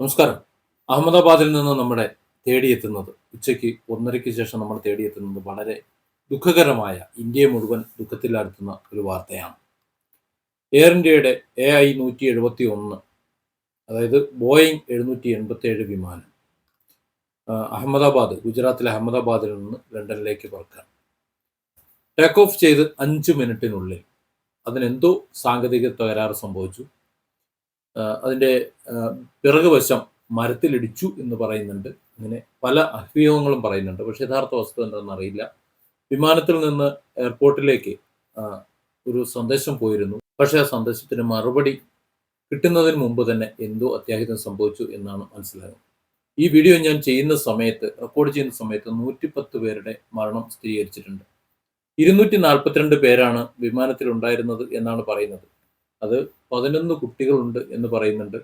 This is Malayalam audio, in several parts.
നമസ്കാരം. അഹമ്മദാബാദിൽ നിന്ന് നമ്മുടെ തേടിയെത്തുന്നത് ഉച്ചയ്ക്ക് ഒന്നരയ്ക്ക് ശേഷം നമ്മൾ തേടിയെത്തുന്നത് വളരെ ദുഃഖകരമായ ഇന്ത്യയെ മുഴുവൻ ദുഃഖത്തിലാഴ്ത്തുന്ന ഒരു വാർത്തയാണ്. എയർ ഇന്ത്യയുടെ എ ഐ നൂറ്റി എഴുപത്തി ഒന്ന് അതായത് ബോയിങ് എഴുന്നൂറ്റി എൺപത്തി ഏഴ് വിമാനം അഹമ്മദാബാദ് ഗുജറാത്തിലെ അഹമ്മദാബാദിൽ നിന്ന് ലണ്ടനിലേക്ക് പറക്കാൻ. ടേക്ക് ഓഫ് ചെയ്ത് അഞ്ച് മിനിറ്റിനുള്ളിൽ അതിനെന്തോ സാങ്കേതിക തകരാറ് സംഭവിച്ചു. അതിന്റെ പിറകുവശം മരത്തിലിടിച്ചു എന്ന് പറയുന്നുണ്ട്. അങ്ങനെ പല അഭ്യൂഹങ്ങളും പറയുന്നുണ്ട്. പക്ഷേ യഥാർത്ഥ വസ്തു എന്താണെന്ന് അറിയില്ല. വിമാനത്തിൽ നിന്ന് എയർപോർട്ടിലേക്ക് ഒരു സന്ദേശം പോയിരുന്നു. പക്ഷേ ആ സന്ദേശത്തിന് മറുപടി കിട്ടുന്നതിന് മുമ്പ് തന്നെ എന്തോ അത്യാഹിതം സംഭവിച്ചു എന്നാണ് മനസ്സിലാകുന്നത്. ഈ വീഡിയോ ഞാൻ ചെയ്യുന്ന സമയത്ത് റെക്കോർഡ് ചെയ്യുന്ന സമയത്ത് നൂറ്റിപ്പത്ത് പേരുടെ മരണം സ്ഥിരീകരിച്ചിട്ടുണ്ട്. ഇരുന്നൂറ്റി നാൽപ്പത്തിരണ്ട് പേരാണ് വിമാനത്തിൽ ഉണ്ടായിരുന്നത് എന്നാണ് പറയുന്നത്. അത് പതിനൊന്ന് കുട്ടികളുണ്ട് എന്ന് പറയുന്നുണ്ട്.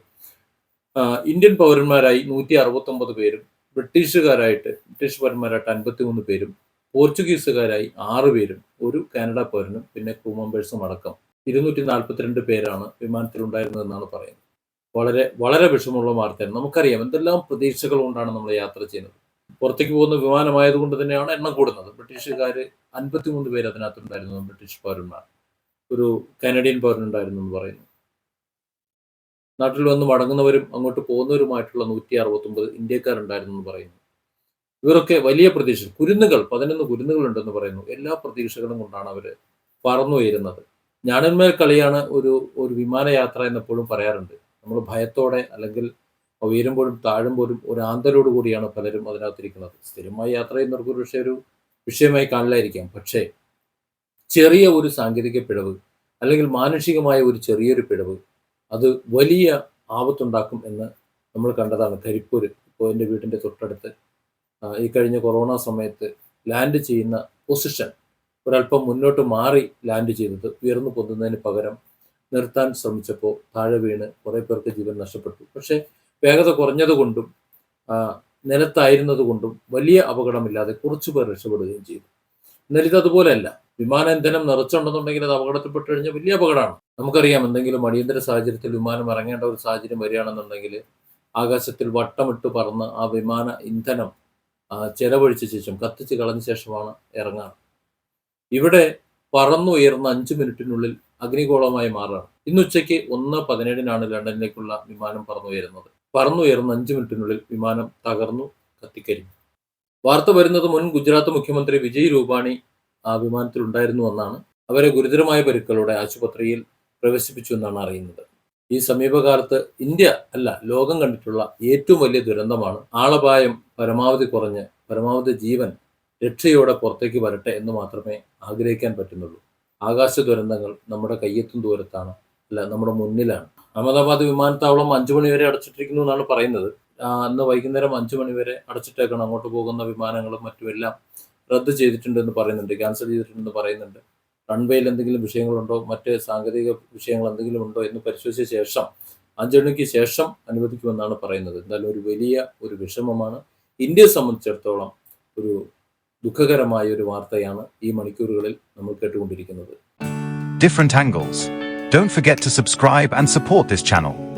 ഇന്ത്യൻ പൗരന്മാരായി നൂറ്റി അറുപത്തൊമ്പത് പേരും ബ്രിട്ടീഷുകാരായിട്ട് ബ്രിട്ടീഷ് പൗരന്മാരായിട്ട് അൻപത്തി മൂന്ന് പേരും പോർച്ചുഗീസുകാരായി ആറ് പേരും ഒരു കാനഡ പൗരനും പിന്നെ ക്രൂ മെമ്പേഴ്സും അടക്കം ഇരുന്നൂറ്റി നാൽപ്പത്തിരണ്ട് പേരാണ് വിമാനത്തിൽ ഉണ്ടായിരുന്നതെന്നാണ് പറയുന്നത്. വളരെ വളരെ വിഷമമുള്ള വാർത്തയാണ്. നമുക്കറിയാം എന്തെല്ലാം പ്രതീക്ഷകൾ കൊണ്ടാണ് നമ്മൾ യാത്ര ചെയ്യുന്നത്. പുറത്തേക്ക് പോകുന്ന വിമാനമായതുകൊണ്ട് തന്നെയാണ് എണ്ണം കൂടുന്നത്. ബ്രിട്ടീഷുകാർ അൻപത്തിമൂന്ന് പേര് അതിനകത്തുണ്ടായിരുന്നു ബ്രിട്ടീഷ് പൗരന്മാർ. ഒരു കാനഡിയൻ പൗരനുണ്ടായിരുന്നു എന്ന് പറയുന്നു. നാട്ടിൽ വന്ന് മടങ്ങുന്നവരും അങ്ങോട്ട് പോകുന്നവരുമായിട്ടുള്ള നൂറ്റി അറുപത്തൊമ്പത് ഇന്ത്യക്കാരുണ്ടായിരുന്നു എന്ന് പറയുന്നു. ഇവരൊക്കെ വലിയ പ്രതീക്ഷ കുരുന്നുകൾ പതിനൊന്ന് കുരുന്നുകൾ ഉണ്ടെന്ന് പറയുന്നു. എല്ലാ പ്രതീക്ഷകളും കൊണ്ടാണ് അവർ പറന്നുയരുന്നത്. ഞാനന്മേൽ കളിയാണ് ഒരു ഒരു വിമാനയാത്ര എന്നെപ്പോഴും പറയാറുണ്ട്. നമ്മൾ ഭയത്തോടെ അല്ലെങ്കിൽ ഉയരുമ്പോഴും താഴുമ്പോഴും ഒരു ആന്തരോട് കൂടിയാണ് പലരും അതിനകത്തിരിക്കുന്നത്. സ്ഥിരമായി യാത്ര ചെയ്യുന്നവർക്ക് ഒരു പക്ഷേ ഒരു വിഷയമായി കാണില്ലായിരിക്കാം. പക്ഷേ ചെറിയ ഒരു സാങ്കേതിക പിഴവ് അല്ലെങ്കിൽ മാനുഷികമായ ഒരു ചെറിയൊരു പിഴവ് അത് വലിയ ആപത്തുണ്ടാക്കും എന്ന് നമ്മൾ കണ്ടതാണ് കരിപ്പൂര് ഇപ്പോൾ എന്റെ വീടിന്റെ തൊട്ടടുത്ത്. ഈ കഴിഞ്ഞ കൊറോണ സമയത്ത് ലാൻഡ് ചെയ്യുന്ന പൊസിഷൻ ഒരല്പം മുന്നോട്ട് മാറി ലാൻഡ് ചെയ്തത് ഉയർന്നു പൊന്തുന്നതിന് പകരം നിർത്താൻ ശ്രമിച്ചപ്പോൾ താഴെ വീണ് കുറേ പേർക്ക് ജീവൻ നഷ്ടപ്പെട്ടു. പക്ഷേ വേഗത കുറഞ്ഞതുകൊണ്ടും നിലത്തായിരുന്നതുകൊണ്ടും നിലത്തായിരുന്നത് കൊണ്ടും വലിയ അപകടമില്ലാതെ കുറച്ചു പേർ രക്ഷപ്പെടുകയും ചെയ്തു. എന്നാൽ ഇത് അതുപോലെയല്ല വിമാന ഇന്ധനം നിറച്ചുണ്ടെന്നുണ്ടെങ്കിൽ അത് അപകടത്തിൽപ്പെട്ട് കഴിഞ്ഞാൽ വലിയ അപകടമാണ്. നമുക്കറിയാം എന്തെങ്കിലും അടിയന്തര സാഹചര്യത്തിൽ വിമാനം ഇറങ്ങേണ്ട ഒരു സാഹചര്യം വരികയാണെന്നുണ്ടെങ്കിൽ ആകാശത്തിൽ വട്ടമിട്ട് പറന്ന് ആ വിമാന ഇന്ധനം ചെലവഴിച്ച ശേഷം കത്തിച്ച് കളഞ്ഞ ശേഷമാണ് ഇറങ്ങാറ് ഇവിടെ പറന്നുയർന്ന അഞ്ച് മിനിറ്റിനുള്ളിൽ അഗ്നിഗോളമായി മാറുകയാണ് ഇന്ന് ഉച്ചയ്ക്ക് ഒന്ന് പതിനേഴിനാണ് ലണ്ടനിലേക്കുള്ള വിമാനം പറന്നുയരുന്നത്. പറന്നുയർന്ന അഞ്ച് മിനിറ്റിനുള്ളിൽ വിമാനം തകർന്നു കത്തിക്കരിഞ്ഞു. വാർത്ത വരുന്നത് മുൻ ഗുജറാത്ത് മുഖ്യമന്ത്രി വിജയ് രൂപാണി ആ വിമാനത്തിൽ ഉണ്ടായിരുന്നു എന്നാണ് അവരെ ഗുരുതരമായ പരിക്കുകളോടെ ആശുപത്രിയിൽ പ്രവേശിപ്പിച്ചു എന്നാണ് അറിയുന്നത്. ഈ സമീപകാലത്ത് ഇന്ത്യ അല്ല ലോകം കണ്ടിട്ടുള്ള ഏറ്റവും വലിയ ദുരന്തമാണ് ആളപായം പരമാവധി കുറഞ്ഞ് പരമാവധി ജീവൻ രക്ഷയോടെ പുറത്തേക്ക് വരട്ടെ എന്ന് മാത്രമേ ആഗ്രഹിക്കാൻ പറ്റുന്നുള്ളൂ. ആകാശ ദുരന്തങ്ങൾ നമ്മുടെ കയ്യെത്തും ദൂരത്താണ് അല്ല നമ്മുടെ മുന്നിലാണ്. അഹമ്മദാബാദ് വിമാനത്താവളം അഞ്ചു മണി വരെ അടച്ചിട്ടിരിക്കുന്നു എന്നാണ് പറയുന്നത്. അന്ന് വൈകുന്നേരം അഞ്ചു മണി വരെ അടച്ചിട്ടേക്കണം അങ്ങോട്ട് പോകുന്ന വിമാനങ്ങളും മറ്റുമെല്ലാം റദ്ദ് ചെയ്തിട്ടുണ്ടെന്ന് പറയുന്നുണ്ട് ക്യാൻസൽ ചെയ്തിട്ടുണ്ടെന്ന് പറയുന്നുണ്ട്. റൺവേയിൽ എന്തെങ്കിലും വിഷയങ്ങളുണ്ടോ? മറ്റ് സാങ്കേതിക വിഷയങ്ങൾ എന്തെങ്കിലും ഉണ്ടോ എന്ന് പരിശോധിച്ച ശേഷം അഞ്ചണിക്ക് ശേഷം അനുവദിക്കുമെന്നാണ് പറയുന്നത്. എന്തായാലും ഒരു വലിയ ഒരു വിഷമമാണ്. ഇന്ത്യയെ സംബന്ധിച്ചിടത്തോളം ഒരു ദുഃഖകരമായ ഒരു വാർത്തയാണ് ഈ മണിക്കൂറുകളിൽ നമ്മൾ കേട്ടുകൊണ്ടിരിക്കുന്നത്. Different angles don't forget to subscribe and support this channel.